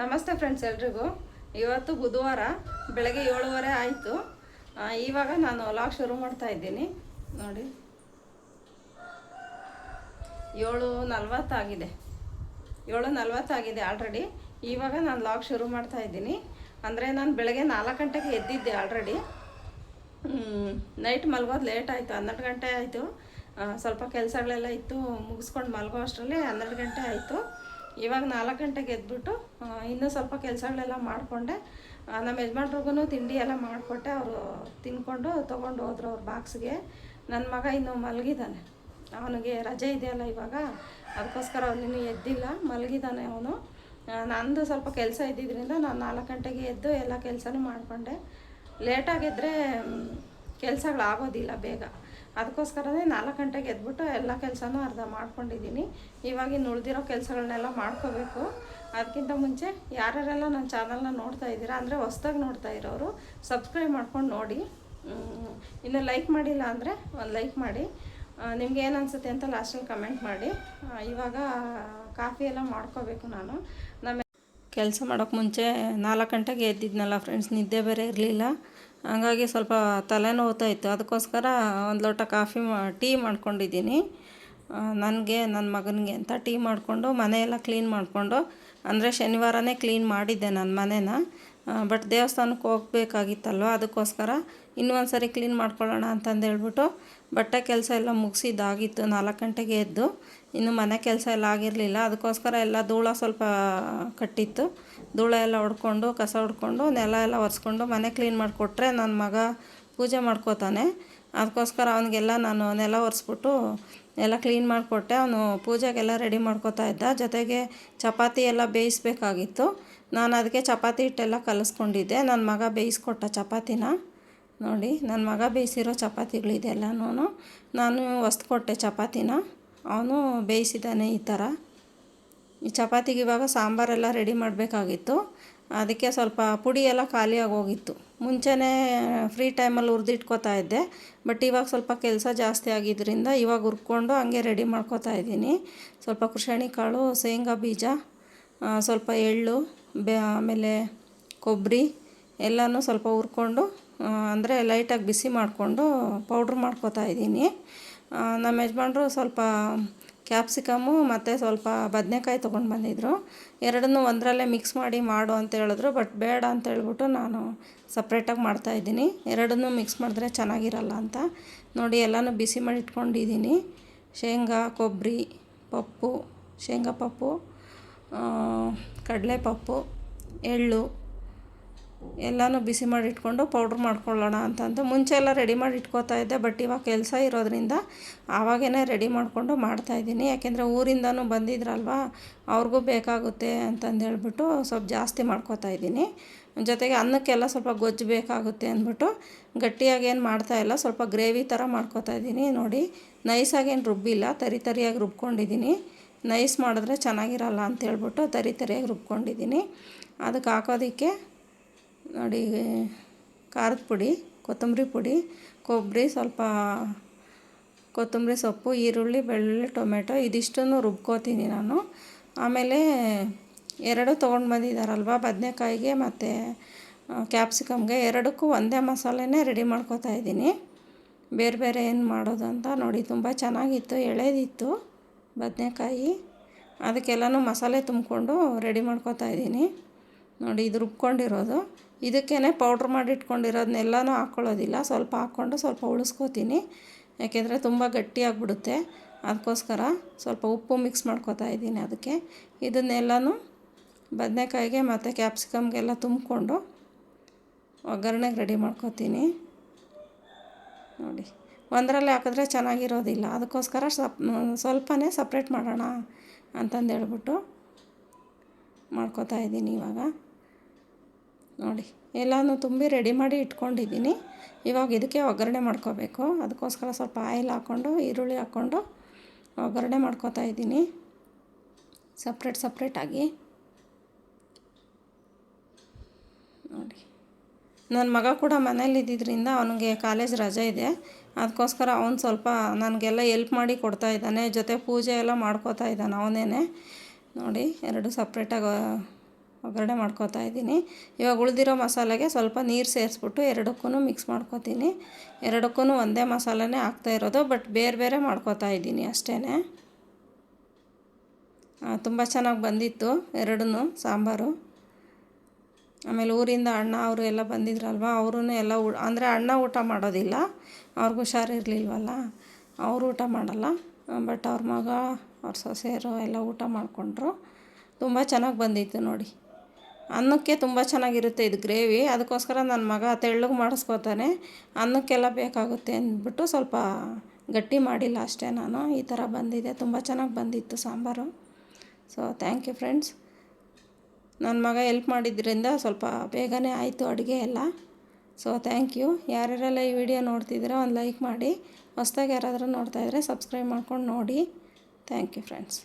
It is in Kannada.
ನಮಸ್ತೆ ಫ್ರೆಂಡ್ಸ್ ಎಲ್ರಿಗೂ. ಇವತ್ತು ಬುಧವಾರ, ಬೆಳಗ್ಗೆ ಏಳುವರೆ ಆಯಿತು. ಇವಾಗ ನಾನು ಲಾಗ್ ಶುರು ಮಾಡ್ತಾ ಇದ್ದೀನಿ. ನೋಡಿ. ಏಳು ನಲ್ವತ್ತಾಗಿದೆ ಏಳು ನಲ್ವತ್ತಾಗಿದೆ ಆಲ್ರೆಡಿ ಇವಾಗ ನಾನು ಲಾಕ್ ಶುರು ಮಾಡ್ತಾ ಇದ್ದೀನಿ. ಅಂದರೆ ನಾನು ಬೆಳಗ್ಗೆ ನಾಲ್ಕು ಗಂಟೆಗೆ ಎದ್ದಿದ್ದೆ ಆಲ್ರೆಡಿ ನೈಟ್ ಮಲ್ಗೋದು ಲೇಟ್ ಆಯಿತು. ಹನ್ನೆರಡು ಗಂಟೆ ಆಯಿತು. ಸ್ವಲ್ಪ ಕೆಲಸಗಳೆಲ್ಲ ಇತ್ತು. ಮುಗಿಸ್ಕೊಂಡು ಮಲ್ಗೋ ಅಷ್ಟರಲ್ಲಿ ಹನ್ನೆರಡು ಗಂಟೆ ಆಯಿತು. ಇವಾಗ ನಾಲ್ಕು ಗಂಟೆಗೆ ಎದ್ಬಿಟ್ಟು ಇನ್ನೂ ಸ್ವಲ್ಪ ಕೆಲಸಗಳೆಲ್ಲ ಮಾಡಿಕೊಂಡೆ. ನಮ್ಮ ಯಜಮಾನ್ರಿಗೂ ತಿಂಡಿ ಎಲ್ಲ ಮಾಡಿಕೊಟ್ಟೆ. ಅವರು ತಿನ್ಕೊಂಡು ತೊಗೊಂಡು ಹೋದ್ರು ಅವ್ರ ಬಾಕ್ಸ್ಗೆ. ನನ್ನ ಮಗ ಇನ್ನೂ ಮಲಗಿದ್ದಾನೆ ಅವನಿಗೆ ರಜೆ ಇದೆಯಲ್ಲ ಇವಾಗ. ಅದಕ್ಕೋಸ್ಕರ ಅವನಿನ್ನೂ ಎದ್ದಿಲ್ಲ. ಮಲಗಿದ್ದಾನೆ ಅವನು. ನಂದು ಸ್ವಲ್ಪ ಕೆಲಸ ಇದ್ದಿದ್ದರಿಂದ ನಾನು ನಾಲ್ಕು ಗಂಟೆಗೆ ಎದ್ದು ಎಲ್ಲ ಕೆಲಸನೂ ಮಾಡಿಕೊಂಡೆ. ಲೇಟಾಗಿದ್ದರೆ ಕೆಲಸಗಳಾಗೋದಿಲ್ಲ ಬೇಗ. ಅದಕ್ಕೋಸ್ಕರನೇ ನಾಲ್ಕು ಗಂಟೆಗೆ ಎದ್ಬಿಟ್ಟು ಎಲ್ಲ ಕೆಲಸನೂ ಅರ್ಧ ಮಾಡ್ಕೊಂಡಿದ್ದೀನಿ. ಇವಾಗಿನ ಉಳಿದಿರೋ ಕೆಲಸಗಳನ್ನೆಲ್ಲ ಮಾಡ್ಕೋಬೇಕು. ಅದಕ್ಕಿಂತ ಮುಂಚೆ ಯಾರ್ಯಾರೆಲ್ಲ ನನ್ನ ಚಾನಲ್ನ ನೋಡ್ತಾ ಇದ್ದೀರಾ, ಅಂದರೆ ಹೊಸ್ದಾಗಿ ನೋಡ್ತಾ ಇರೋರು, ಸಬ್ಸ್ಕ್ರೈಬ್ ಮಾಡ್ಕೊಂಡು ನೋಡಿ. ಇನ್ನು ಲೈಕ್ ಮಾಡಿಲ್ಲ ಅಂದರೆ ಒಂದು ಲೈಕ್ ಮಾಡಿ. ನಿಮ್ಗೆ ಏನು ಅನಿಸುತ್ತೆ ಅಂತ ಲಾಸ್ಟಲ್ಲಿ ಕಮೆಂಟ್ ಮಾಡಿ. ಇವಾಗ ಕಾಫಿ ಎಲ್ಲ ಮಾಡ್ಕೋಬೇಕು ನಾನು. ನಮ್ಮ ಕೆಲಸ ಮಾಡೋಕ್ಕೆ ಮುಂಚೆ ನಾಲ್ಕು ಗಂಟೆಗೆ ಎದ್ದಿದ್ನಲ್ಲ ಫ್ರೆಂಡ್ಸ್ ನಿದ್ದೆ ಬೇರೆ ಇರಲಿಲ್ಲ. ಹಂಗಾಗಿ ಸ್ವಲ್ಪ ತಲೆನೋವ್ತಾ ಇತ್ತು ಅದಕ್ಕೋಸ್ಕರ ಒಂದು ಲೋಟ ಕಾಫಿ ಮಾ, ಟೀ ಮಾಡ್ಕೊಂಡಿದ್ದೀನಿ. ನನಗೆ ನನ್ನ ಮಗನಿಗೆ ಅಂತ ಟೀ ಮಾಡಿಕೊಂಡು ಮನೆಯೆಲ್ಲ ಕ್ಲೀನ್ ಮಾಡಿಕೊಂಡು, ಅಂದರೆ ಶನಿವಾರನೇ ಕ್ಲೀನ್ ಮಾಡಿದ್ದೆ ನನ್ನ ಮನೇನ. ಬಟ್ ದೇವಸ್ಥಾನಕ್ಕೆ ಹೋಗ್ಬೇಕಾಗಿತ್ತಲ್ವ? ಅದಕ್ಕೋಸ್ಕರ ಇನ್ನೊಂದು ಸರಿ ಕ್ಲೀನ್ ಮಾಡ್ಕೊಳ್ಳೋಣ ಅಂತಂದೇಳ್ಬಿಟ್ಟು ಬಟ್ಟೆ ಕೆಲಸ ಎಲ್ಲ ಮುಗಿಸಿದ್ದಾಗಿತ್ತು. ನಾಲ್ಕು ಗಂಟೆಗೆ ಎದ್ದು ಇನ್ನು ಮನೆ ಕೆಲಸ ಎಲ್ಲ ಆಗಿರಲಿಲ್ಲ. ಅದಕ್ಕೋಸ್ಕರ ಎಲ್ಲ ಧೂಳ ಸ್ವಲ್ಪ ಕಟ್ಟಿತ್ತು. ಧೂಳ ಎಲ್ಲ ಹೊಡ್ಕೊಂಡು ಕಸ ಹೊಡ್ಕೊಂಡು ನೆಲ ಎಲ್ಲ ಒರೆಸ್ಕೊಂಡು ಮನೆ ಕ್ಲೀನ್ ಮಾಡಿಕೊಟ್ರೆ ನನ್ನ ಮಗ ಪೂಜೆ ಮಾಡ್ಕೋತಾನೆ. ಅದಕ್ಕೋಸ್ಕರ ಅವನಿಗೆಲ್ಲ ನಾನು ನೆಲ ಒರೆಸ್ಬಿಟ್ಟು ಎಲ್ಲ ಕ್ಲೀನ್ ಮಾಡಿಕೊಟ್ಟೆ. ಅವನು ಪೂಜೆಗೆಲ್ಲ ರೆಡಿ ಮಾಡ್ಕೋತಾ ಇದ್ದ. ಜೊತೆಗೆ ಚಪಾತಿ ಎಲ್ಲ ಬೇಯಿಸ್ಬೇಕಾಗಿತ್ತು. ನಾನು ಅದಕ್ಕೆ ಚಪಾತಿ ಹಿಟ್ಟೆಲ್ಲ ಕಲಿಸ್ಕೊಂಡಿದ್ದೆ. ನನ್ನ ಮಗ ಬೇಯಿಸ್ಕೊಟ್ಟ ಚಪಾತಿನ. ನೋಡಿ, ನನ್ನ ಮಗ ಬೇಯಿಸಿರೋ ಚಪಾತಿಗಳಿದೆ ಎಲ್ಲನೂ ನಾನು ಕೊಟ್ಟೆ ಚಪಾತಿನ. ಅವನು ಬೇಯಿಸಿದ್ದಾನೆ ಈ ಥರ. ಈ ಚಪಾತಿಗೆ ಇವಾಗ ಸಾಂಬಾರೆಲ್ಲ ರೆಡಿ ಮಾಡಬೇಕಾಗಿತ್ತು. ಅದಕ್ಕೆ ಸ್ವಲ್ಪ ಪುಡಿ ಎಲ್ಲ ಖಾಲಿಯಾಗಿ ಹೋಗಿತ್ತು. ಮುಂಚೆನೇ ಫ್ರೀ ಟೈಮಲ್ಲಿ ಹುರಿದಿಟ್ಕೋತಾ ಇದ್ದೆ. ಬಟ್ ಇವಾಗ ಸ್ವಲ್ಪ ಕೆಲಸ ಜಾಸ್ತಿ ಆಗಿದ್ದರಿಂದ ಇವಾಗ ಹುರ್ಕೊಂಡು ಹಂಗೆ ರೆಡಿ ಮಾಡ್ಕೋತಾ ಇದ್ದೀನಿ. ಸ್ವಲ್ಪ ಕುಶಾಣಿ ಕಾಳು, ಶೇಂಗಾ ಬೀಜ ಸ್ವಲ್ಪ ಎಳ್ಳು ಆಮೇಲೆ ಕೊಬ್ಬರಿ ಎಲ್ಲನೂ ಸ್ವಲ್ಪ ಹುರ್ಕೊಂಡು ಅಂದರೆ ಲೈಟಾಗಿ ಬಿಸಿ ಮಾಡಿಕೊಂಡು ಪೌಡ್ರ್ ಮಾಡ್ಕೋತಾ ಇದ್ದೀನಿ. ನಮ್ಮ ಯಜಮಾನ್ರು ಸ್ವಲ್ಪ ಕ್ಯಾಪ್ಸಿಕಮ್ಮು ಮತ್ತು ಸ್ವಲ್ಪ ಬದನೆಕಾಯಿ ತೊಗೊಂಡು ಬಂದಿದ್ದರು ಎರಡನ್ನೂ ಒಂದರಲ್ಲೇ ಮಿಕ್ಸ್ ಮಾಡಿ ಮಾಡು ಅಂತ ಹೇಳಿದ್ರು ಬಟ್ ಬೇಡ ಅಂತ ಹೇಳ್ಬಿಟ್ಟು ನಾನು ಸಪ್ರೇಟಾಗಿ ಮಾಡ್ತಾಯಿದ್ದೀನಿ ಎರಡನ್ನೂ ಮಿಕ್ಸ್ ಮಾಡಿದ್ರೆ ಚೆನ್ನಾಗಿರಲ್ಲ ಅಂತ. ನೋಡಿ, ಎಲ್ಲನೂ ಬಿಸಿ ಮಾಡಿ ಇಟ್ಕೊಂಡಿದ್ದೀನಿ. ಶೇಂಗಾ, ಕೊಬ್ಬರಿ, ಪಪ್ಪು, ಶೇಂಗಾ ಪಪ್ಪು ಕಡಲೆಪಪ್ಪು, ಎಳ್ಳು, ಎಲ್ಲನೂ ಬಿಸಿ ಮಾಡಿ ಇಟ್ಕೊಂಡು ಪೌಡ್ರ್ ಮಾಡ್ಕೊಳ್ಳೋಣ ಅಂತಂದು ಮುಂಚೆ ಎಲ್ಲ ರೆಡಿ ಮಾಡಿ ಇಟ್ಕೋತಾ ಇದ್ದೆ, ಬಟ್ ಇವಾಗ ಕೆಲಸ ಇರೋದ್ರಿಂದ ಆವಾಗೇ ರೆಡಿ ಮಾಡಿಕೊಂಡು ಮಾಡ್ತಾಯಿದ್ದೀನಿ ಯಾಕೆಂದರೆ ಊರಿಂದನೂ ಬಂದಿದ್ರಲ್ವ, ಅವ್ರಿಗೂ ಬೇಕಾಗುತ್ತೆ ಅಂತಂದು ಹೇಳ್ಬಿಟ್ಟು ಸ್ವಲ್ಪ ಜಾಸ್ತಿ ಮಾಡ್ಕೋತಾ ಇದ್ದೀನಿ. ಜೊತೆಗೆ ಅನ್ನಕ್ಕೆಲ್ಲ ಸ್ವಲ್ಪ ಗೊಜ್ಜು ಬೇಕಾಗುತ್ತೆ ಅಂದ್ಬಿಟ್ಟು ಗಟ್ಟಿಯಾಗಿ ಏನು ಮಾಡ್ತಾ ಇಲ್ಲ, ಸ್ವಲ್ಪ ಗ್ರೇವಿ ಥರ ಮಾಡ್ಕೋತಾ ಇದ್ದೀನಿ. ನೋಡಿ ನೈಸಾಗೇನು ರುಬ್ಬಿಲ್ಲ, ತರಿ ತರಿಯಾಗಿ ರುಬ್ಕೊಂಡಿದ್ದೀನಿ. ನೈಸ್ ಮಾಡಿದ್ರೆ ಚೆನ್ನಾಗಿರಲ್ಲ ಅಂತ ಹೇಳ್ಬಿಟ್ಟು ತರಿ ತರಿಯಾಗಿ ರುಬ್ಕೊಂಡಿದ್ದೀನಿ. ಅದಕ್ಕೆ ಹಾಕೋದಕ್ಕೆ ನೋಡಿ, ಖಾರದ ಪುಡಿ, ಕೊತ್ತಂಬರಿ ಪುಡಿ, ಕೊಬ್ಬರಿ, ಸ್ವಲ್ಪ ಕೊತ್ತಂಬರಿ ಸೊಪ್ಪು, ಈರುಳ್ಳಿ, ಬೆಳ್ಳುಳ್ಳಿ, ಟೊಮೆಟೊ ಇದಿಷ್ಟನ್ನು ರುಬ್ಕೋತೀನಿ ನಾನು. ಆಮೇಲೆ ಎರಡು ತೊಗೊಂಡು ಬಂದಿದ್ದಾರಲ್ವ ಬದನೆಕಾಯಿಗೆ ಮತ್ತು ಕ್ಯಾಪ್ಸಿಕಮ್ಗೆ ಎರಡಕ್ಕೂ ಒಂದೇ ಮಸಾಲೆನೇ ರೆಡಿ ಮಾಡ್ಕೋತಾ ಇದ್ದೀನಿ. ಬೇರೆ ಬೇರೆ ಏನು ಮಾಡೋದು ಅಂತ ನೋಡಿ, ತುಂಬ ಚೆನ್ನಾಗಿತ್ತು, ಎಳೆದಿತ್ತು. ಬದನೆಕಾಯಿ, ಅದಕ್ಕೆಲ್ಲನೂ ಮಸಾಲೆ ತುಂಬಿಕೊಂಡು ರೆಡಿ ಮಾಡ್ಕೋತಾ ಇದ್ದೀನಿ. ನೋಡಿ, ಇದು ರುಬ್ಕೊಂಡಿರೋದು. ಇದಕ್ಕೇ ಪೌಡ್ರ್ ಮಾಡಿ ಇಟ್ಕೊಂಡಿರೋದನ್ನೆಲ್ಲನೂ ಹಾಕ್ಕೊಳ್ಳೋದಿಲ್ಲ ಸ್ವಲ್ಪ ಹಾಕ್ಕೊಂಡು ಸ್ವಲ್ಪ ಉಳಿಸ್ಕೋತೀನಿ. ಯಾಕೆಂದರೆ ತುಂಬ ಗಟ್ಟಿಯಾಗಿಬಿಡುತ್ತೆ ಅದಕ್ಕೋಸ್ಕರ ಸ್ವಲ್ಪ ಉಪ್ಪು ಮಿಕ್ಸ್ ಮಾಡ್ಕೋತಾ ಇದ್ದೀನಿ ಅದಕ್ಕೆ. ಇದನ್ನೆಲ್ಲನೂ ಬದನೆಕಾಯಿಗೆ ಮತ್ತು ಕ್ಯಾಪ್ಸಿಕಮ್ಗೆಲ್ಲ ತುಂಬಿಕೊಂಡು ಒಗ್ಗರಣೆಗೆ ರೆಡಿ ಮಾಡ್ಕೋತೀನಿ. ನೋಡಿ. ಒಂದರಲ್ಲೇ ಹಾಕಿದ್ರೆ ಚೆನ್ನಾಗಿರೋದಿಲ್ಲ. ಅದಕ್ಕೋಸ್ಕರ ಸಪ್ ಸ್ವಲ್ಪನೇ ಸಪ್ರೇಟ್ ಮಾಡೋಣ ಅಂತಂದು ಹೇಳ್ಬಿಟ್ಟು ಮಾಡ್ಕೋತಾ ಇದ್ದೀನಿ ಇವಾಗ. ನೋಡಿ, ಎಲ್ಲನೂ ತುಂಬಿ ರೆಡಿ ಮಾಡಿ ಇಟ್ಕೊಂಡಿದ್ದೀನಿ. ಇವಾಗ ಇದಕ್ಕೆ ಒಗ್ಗರಣೆ ಮಾಡ್ಕೋಬೇಕು. ಅದಕ್ಕೋಸ್ಕರ ಸ್ವಲ್ಪ ಆಯಿಲ್ ಹಾಕ್ಕೊಂಡು, ಈರುಳ್ಳಿ ಹಾಕ್ಕೊಂಡು ಒಗ್ಗರಣೆ ಮಾಡ್ಕೋತಾ ಇದ್ದೀನಿ. ಸಪ್ರೇಟ್ ಸಪ್ರೇಟಾಗಿ ನೋಡಿ. ನನ್ನ ಮಗ ಕೂಡ ಮನೇಲಿ ಇದ್ದಿದ್ದರಿಂದ ಅವನಿಗೆ ಕಾಲೇಜ್ ರಜೆ ಇದೆ. ಅದಕ್ಕೋಸ್ಕರ ಅವನು ಸ್ವಲ್ಪ ನನಗೆಲ್ಲ ಎಲ್ಪ್ ಮಾಡಿ ಕೊಡ್ತಾ ಇದ್ದಾನೆ. ಜೊತೆ ಪೂಜೆ ಎಲ್ಲ ಮಾಡ್ಕೋತಾ ಇದ್ದಾನೆ ಅವನೇ ನೋಡಿ, ಎರಡು ಸಪ್ರೇಟಾಗಿ ಒಗ್ಗರಣೆ ಮಾಡ್ಕೋತಾ ಇದ್ದೀನಿ. ಇವಾಗ ಉಳಿದಿರೋ ಮಸಾಲೆಗೆ ಸ್ವಲ್ಪ ನೀರು ಸೇರಿಸ್ಬಿಟ್ಟು ಎರಡಕ್ಕೂ ಮಿಕ್ಸ್ ಮಾಡ್ಕೊತೀನಿ. ಎರಡಕ್ಕೂ ಒಂದೇ ಮಸಾಲೆನೇ ಹಾಕ್ತಾ ಇರೋದು ಬಟ್ ಬೇರೆ ಬೇರೆ ಮಾಡ್ಕೊತಾ ಇದ್ದೀನಿ ಅಷ್ಟೇ ತುಂಬ ಚೆನ್ನಾಗಿ ಬಂದಿತ್ತು. ಎರಡೂ ಸಾಂಬಾರು. ಆಮೇಲೆ ಊರಿಂದ ಅಣ್ಣ ಅವರು ಎಲ್ಲ ಬಂದಿದ್ರಲ್ವ ಅವರೂ ಎಲ್ಲ ಊ ಅಂದರೆ ಅಣ್ಣ ಊಟ ಮಾಡೋದಿಲ್ಲ, ಅವ್ರಿಗೂ ಹುಷಾರಿರಲಿಲ್ವಲ್ಲ, ಅವರು ಊಟ ಮಾಡಲ್ಲ, ಬಟ್ ಅವ್ರ ಮಗ, ಅವ್ರ ಸೊಸೆಯರು ಎಲ್ಲ ಊಟ ಮಾಡಿಕೊಂಡ್ರು. ತುಂಬ ಚೆನ್ನಾಗಿ ಬಂದಿತ್ತು ನೋಡಿ. ಅನ್ನಕ್ಕೆ ತುಂಬ ಚೆನ್ನಾಗಿರುತ್ತೆ ಇದು ಗ್ರೇವಿ, ಅದಕ್ಕೋಸ್ಕರ ನನ್ನ ಮಗ ತೆಳ್ಳಗೆ ಮಾಡಿಸ್ಕೋತಾನೆ, ಅನ್ನಕ್ಕೆಲ್ಲ ಬೇಕಾಗುತ್ತೆ ಅಂದ್ಬಿಟ್ಟು ಸ್ವಲ್ಪ ಗಟ್ಟಿ ಮಾಡಿಲ್ಲ ಅಷ್ಟೇ ನಾನು. ಈ ಥರ ಬಂದಿದೆ, ತುಂಬ ಚೆನ್ನಾಗಿ ಬಂದಿತ್ತು sambar. So thank you friends ನನ್ನ ಮಗ ಎಲ್ಪ್ ಮಾಡಿದ್ರಿಂದ ಸ್ವಲ್ಪ ಬೇಗನೆ ಆಯಿತು ಅಡುಗೆ ಎಲ್ಲ. ಸೊ ಥ್ಯಾಂಕ್ ಯು ಯಾರ್ಯಾರೆಲ್ಲ ಈ ವಿಡಿಯೋ ನೋಡ್ತಿದ್ದೀರೋ ಒಂದು ಲೈಕ್ ಮಾಡಿ. ಹೊಸ್ದಾಗಿ ಯಾರಾದರೂ ನೋಡ್ತಾಯಿದ್ರೆ ಸಬ್ಸ್ಕ್ರೈಬ್ ಮಾಡ್ಕೊಂಡು ನೋಡಿ. Thank you friends